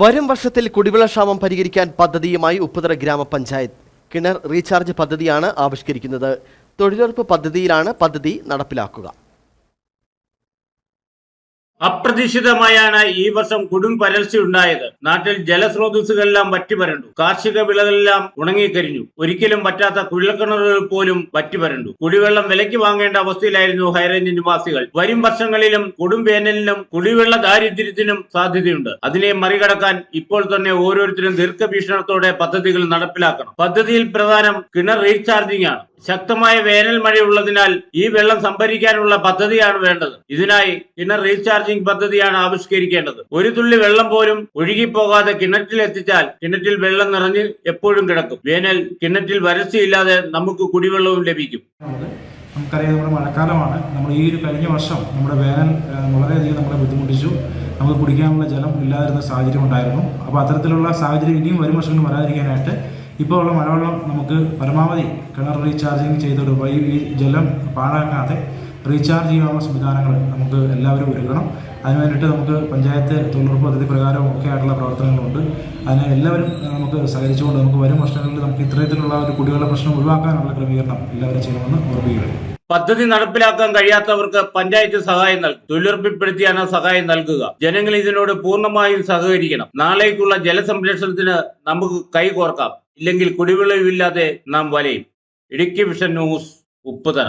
വരും വർഷത്തിൽ കുടിവെള്ളക്ഷാമം പരിഹരിക്കാൻ പദ്ധതിയുമായി ഉപ്പുതറ ഗ്രാമപഞ്ചായത്ത് കിണർ റീചാർജ് പദ്ധതിയാണ് ആവിഷ്കരിക്കുന്നത്. തൊഴിലുറപ്പ് പദ്ധതിയിലാണ് പദ്ധതി നടപ്പിലാക്കുക. അപ്രതീക്ഷിതമായാണ് ഈ വർഷം കൊടും വരൾച്ചയുണ്ടായത് നാട്ടിൽ ജലസ്രോതസ്സുകളെല്ലാം വറ്റിവരണ്ടു കാർഷിക വിളകളെല്ലാം ഉണങ്ങിക്കരിഞ്ഞു ഒരിക്കലും പറ്റാത്ത കുഴൽക്കിണറുകൾ പോലും വറ്റിവരണ്ടു കുടിവെള്ളം വിലയ്ക്ക് വാങ്ങേണ്ട അവസ്ഥയിലായിരുന്നു ഹൈറേഞ്ച് നിവാസികൾ. വരും വർഷങ്ങളിലും കൊടും വേനലിനും കുടിവെള്ള ദാരിദ്ര്യത്തിനും സാധ്യതയുണ്ട്. അതിനെ മറികടക്കാൻ ഇപ്പോൾ തന്നെ ഓരോരുത്തരും ദീർഘവീക്ഷണത്തോടെ പദ്ധതികൾ നടപ്പിലാക്കണം. പദ്ധതിയിൽ പ്രധാനം കിണർ റീചാർജിംഗ് ആണ്. ശക്തമായ വേനൽ മഴയുള്ളതിനാൽ ഈ വെള്ളം സംഭരിക്കാനുള്ള പദ്ധതിയാണ് വേണ്ടത്. ഇതിനായി കിണർ റീചാർജിംഗ് പദ്ധതിയാണ് ആവിഷ്കരിക്കേണ്ടത്. ഒരു തുള്ളി വെള്ളം പോലും ഒഴുകിപ്പോകാതെ കിണറ്റിൽ എത്തിച്ചാൽ കിണറ്റിൽ വെള്ളം നിറഞ്ഞ് എപ്പോഴും കിടക്കും. വേനൽ കിണറ്റിൽ വരൾച്ചയില്ലാതെ നമുക്ക് കുടിവെള്ളവും ലഭിക്കും. നമുക്കറിയാം നമ്മുടെ മഴക്കാലമാണ്. നമ്മൾ ഈ ഒരു കഴിഞ്ഞ വർഷം നമ്മുടെ വേനൽ വളരെയധികം നമ്മളെ ബുദ്ധിമുട്ടിച്ചു. നമുക്ക് കുടിക്കാനുള്ള ജലം ഇല്ലാതിരുന്ന സാഹചര്യം ഉണ്ടായിരുന്നു. അപ്പോൾ അത്തരത്തിലുള്ള സാഹചര്യം ഇനിയും വരും വർഷങ്ങളിൽ വരാതിരിക്കാനായിട്ട് ഇപ്പോൾ ഉള്ള മഴവെള്ളം നമുക്ക് പരമാവധി കിണർ റീചാർജിങ് ഈ ഈ ജലം പാഴാക്കാതെ റീചാർജ് ചെയ്യാനുള്ള സംവിധാനങ്ങൾ നമുക്ക് എല്ലാവരും ഒരുക്കണം. അതിന് വേണ്ടിയിട്ട് നമുക്ക് പഞ്ചായത്ത് തൊഴിലുറപ്പ് പദ്ധതി പ്രകാരവും ഒക്കെ ആയിട്ടുള്ള പ്രവർത്തനങ്ങളുണ്ട്. അതിന് എല്ലാവരും നമുക്ക് സഹകരിച്ചുകൊണ്ട് നമുക്ക് വരും വർഷങ്ങളിൽ നമുക്ക് ഇത്തരത്തിലുള്ള ഒരു കുടിവെള്ള പ്രശ്നം ഒഴിവാക്കാനുള്ള ക്രമീകരണം എല്ലാവരും ചെയ്യണമെന്ന് ഓർമ്മിക്കുകയാണ് പദ്ധതി നടപ്പിലാക്കാൻ കഴിയാത്തവർക്ക് പഞ്ചായത്ത് സഹായം നൽകും തൊഴിലുറപ്പിപ്പെടുത്തിയാണ് സഹായം നൽകുക. ജനങ്ങൾ ഇതിനോട് പൂർണമായും സഹകരിക്കണം. നാളേക്കുള്ള ജലസംരക്ഷണത്തിന് നമുക്ക് കൈകോർക്കാം ഇല്ലെങ്കിൽ കുടിവെള്ളമില്ലാതെ നാം വലയും. Idukki vision news Upputhara.